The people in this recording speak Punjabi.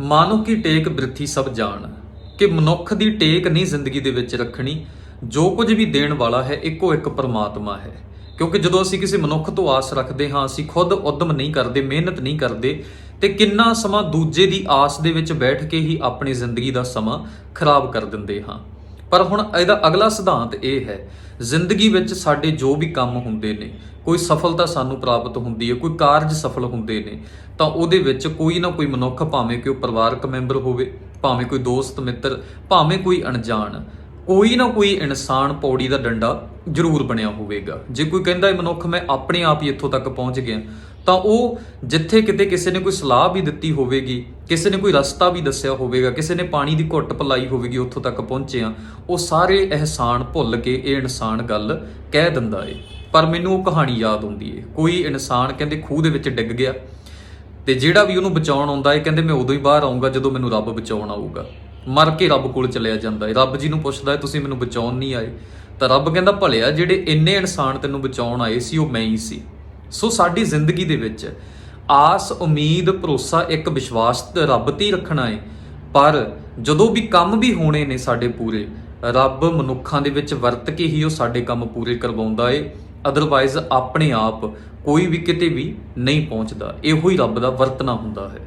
ਮਾਨੋ ਕੀ ਟੇਕ ਬ੍ਰਿਥੀ ਸਭ ਜਾਣ, ਕਿ ਮਨੁੱਖ ਦੀ ਟੇਕ ਨਹੀਂ ਜ਼ਿੰਦਗੀ ਦੇ ਵਿੱਚ ਰੱਖਣੀ, ਜੋ ਕੁਝ ਵੀ ਦੇਣ ਵਾਲਾ ਹੈ ਇੱਕੋ ਇੱਕ ਪਰਮਾਤਮਾ ਹੈ। ਕਿਉਂਕਿ ਜਦੋਂ ਅਸੀਂ ਕਿਸੇ ਮਨੁੱਖ ਤੋਂ ਆਸ ਰੱਖਦੇ ਹਾਂ, ਅਸੀਂ ਖੁਦ ਉਦਮ ਨਹੀਂ ਕਰਦੇ, ਮਿਹਨਤ ਨਹੀਂ ਕਰਦੇ, ਤੇ ਕਿੰਨਾ ਸਮਾਂ ਦੂਜੇ ਦੀ ਆਸ ਦੇ ਵਿੱਚ ਬੈਠ ਕੇ ਹੀ ਆਪਣੀ ਜ਼ਿੰਦਗੀ ਦਾ ਸਮਾਂ ਖਰਾਬ ਕਰ ਦਿੰਦੇ ਹਾਂ। ਪਰ ਹੁਣ ਇਹਦਾ ਅਗਲਾ ਸਿਧਾਂਤ ਇਹ ਹੈ, ਜ਼ਿੰਦਗੀ ਵਿੱਚ ਸਾਡੇ ਜੋ ਵੀ ਕੰਮ ਹੁੰਦੇ ਨੇ, ਕੋਈ ਸਫਲਤਾ ਸਾਨੂੰ ਪ੍ਰਾਪਤ ਹੁੰਦੀ ਹੈ, ਕੋਈ ਕਾਰਜ ਸਫਲ ਹੁੰਦੇ ਨੇ, ਤਾਂ ਉਹਦੇ ਵਿੱਚ ਕੋਈ ਨਾ ਕੋਈ ਮਨੁੱਖ ਭਾਵੇਂ ਕਿ ਉਹ ਪਰਿਵਾਰਕ ਮੈਂਬਰ ਹੋਵੇ, ਭਾਵੇਂ ਕੋਈ ਦੋਸਤ ਮਿੱਤਰ, ਭਾਵੇਂ ਕੋਈ ਅਣਜਾਣ, ਕੋਈ ਨਾ ਕੋਈ ਇਨਸਾਨ ਪੌੜੀ ਦਾ ਡੰਡਾ ਜ਼ਰੂਰ ਬਣਿਆ ਹੋਵੇਗਾ। ਜੇ ਕੋਈ ਕਹਿੰਦਾ ਇਹ ਮਨੁੱਖ, ਮੈਂ ਆਪਣੇ ਆਪ ਹੀ ਇੱਥੋਂ ਤੱਕ ਪਹੁੰਚ ਗਿਆ ਤਾਂ ਉਹ ਜਿੱਥੇ ਕਿਤੇ ਕਿਸੇ ਨੇ ਕੋਈ ਸਲਾਹ ਵੀ ਦਿੱਤੀ ਹੋਵੇਗੀ, ਕਿਸੇ ਨੇ ਕੋਈ ਰਸਤਾ ਵੀ ਦੱਸਿਆ ਹੋਵੇਗਾ, ਕਿਸੇ ਨੇ ਪਾਣੀ ਦੀ ਘੁੱਟ ਪਲਾਈ ਹੋਵੇਗੀ, ਉੱਥੋਂ ਤੱਕ ਪਹੁੰਚਿਆ ਉਹ ਸਾਰੇ ਅਹਿਸਾਨ ਭੁੱਲ ਕੇ ਇਹ ਇਨਸਾਨ ਗੱਲ ਕਹਿ ਦਿੰਦਾ ਏ। ਪਰ ਮੈਨੂੰ ਉਹ ਕਹਾਣੀ ਯਾਦ ਆਉਂਦੀ ਏ। ਕੋਈ ਇਨਸਾਨ ਕਹਿੰਦੇ ਖੂਹ ਦੇ ਵਿੱਚ ਡਿੱਗ ਗਿਆ ਤੇ ਜਿਹੜਾ ਵੀ ਉਹਨੂੰ ਬਚਾਉਣ ਆਉਂਦਾ ਏ, ਕਹਿੰਦੇ ਮੈਂ ਉਦੋਂ ਹੀ ਬਾਹਰ ਆਉਂਗਾ ਜਦੋਂ ਮੈਨੂੰ ਰੱਬ ਬਚਾਉਣ ਆਊਗਾ। ਮਰ ਕੇ ਰੱਬ ਕੋਲ ਚਲਿਆ ਜਾਂਦਾ ਏ। ਰੱਬ ਜੀ ਨੂੰ ਪੁੱਛਦਾ ਏ, ਤੁਸੀਂ ਮੈਨੂੰ ਬਚਾਉਣ ਨਹੀਂ ਆਏ? ਤਾਂ ਰੱਬ ਕਹਿੰਦਾ, ਭਲਿਆ, ਜਿਹੜੇ ਇੰਨੇ ਇਨਸਾਨ ਤੈਨੂੰ ਬਚਾਉਣ ਆਏ ਸੀ, ਉਹ ਮੈਂ ਹੀ ਸੀ। ਸੋ ਸਾਡੀ ਜ਼ਿੰਦਗੀ ਦੇ ਵਿੱਚ ਆਸ, ਉਮੀਦ, ਭਰੋਸਾ, ਇੱਕ ਵਿਸ਼ਵਾਸ ਰੱਬ ਤੇ ਹੀ ਰੱਖਣਾ ਏ। ਪਰ ਜਦੋਂ ਵੀ ਕੰਮ ਵੀ ਹੋਣੇ ਨੇ ਸਾਡੇ ਪੂਰੇ, ਰੱਬ ਮਨੁੱਖਾਂ ਦੇ ਵਿੱਚ ਵਰਤ ਕੇ ਹੀ ਉਹ ਸਾਡੇ ਕੰਮ ਪੂਰੇ ਕਰਵਾਉਂਦਾ ਏ। ਅਦਰਵਾਈਜ਼ ਆਪਣੇ ਆਪ ਕੋਈ ਵੀ ਕਿਤੇ ਵੀ ਨਹੀਂ ਪਹੁੰਚਦਾ। ਇਹੋ ਹੀ ਰੱਬ ਦਾ ਵਰਤਣਾ ਹੁੰਦਾ ਹੈ।